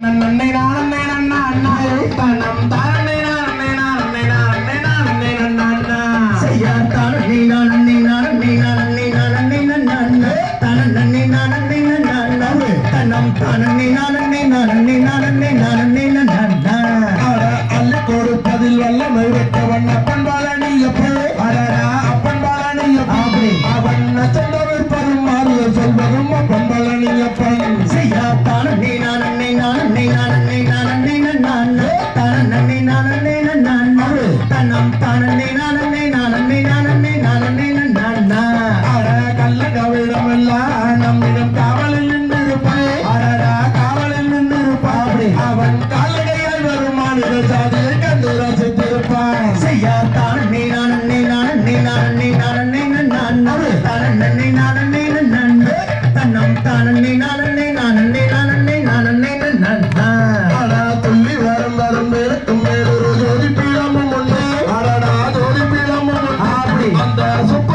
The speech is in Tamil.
நன்னை நானே நன்னா அண்ணா எழுத்தானம் தானே நானே நானே நானே நானே நன்னா அண்ணா செய்யாத்தான் நீ நான் அண்ணி நான் அண்ணி நான் அண்ணி நான் நம்மிடம் காவலில் நின்றிருப்பதே அரடா காவலில் நின்றிருப்பாடி அவன் காலடையால் வரும் மாநில சாதியை கண்டு ரசித்திருப்பான். செய்யாத்தான் நீ நான் நீ நான் நீ நான் நீ நான் நீ நான் தனன் நீ நான் நீ நன் தன்னம் தானன் நீ நான் நீ நான் நீ நான் நீ நான் நீ நன் ஆனா துள்ளி வரும் வரும் இருக்கும் வேறொரு ஜோதி பீடமும் உண்டு. அரடா ஜோதி பீடமும் அப்படி அந்த சுப்ப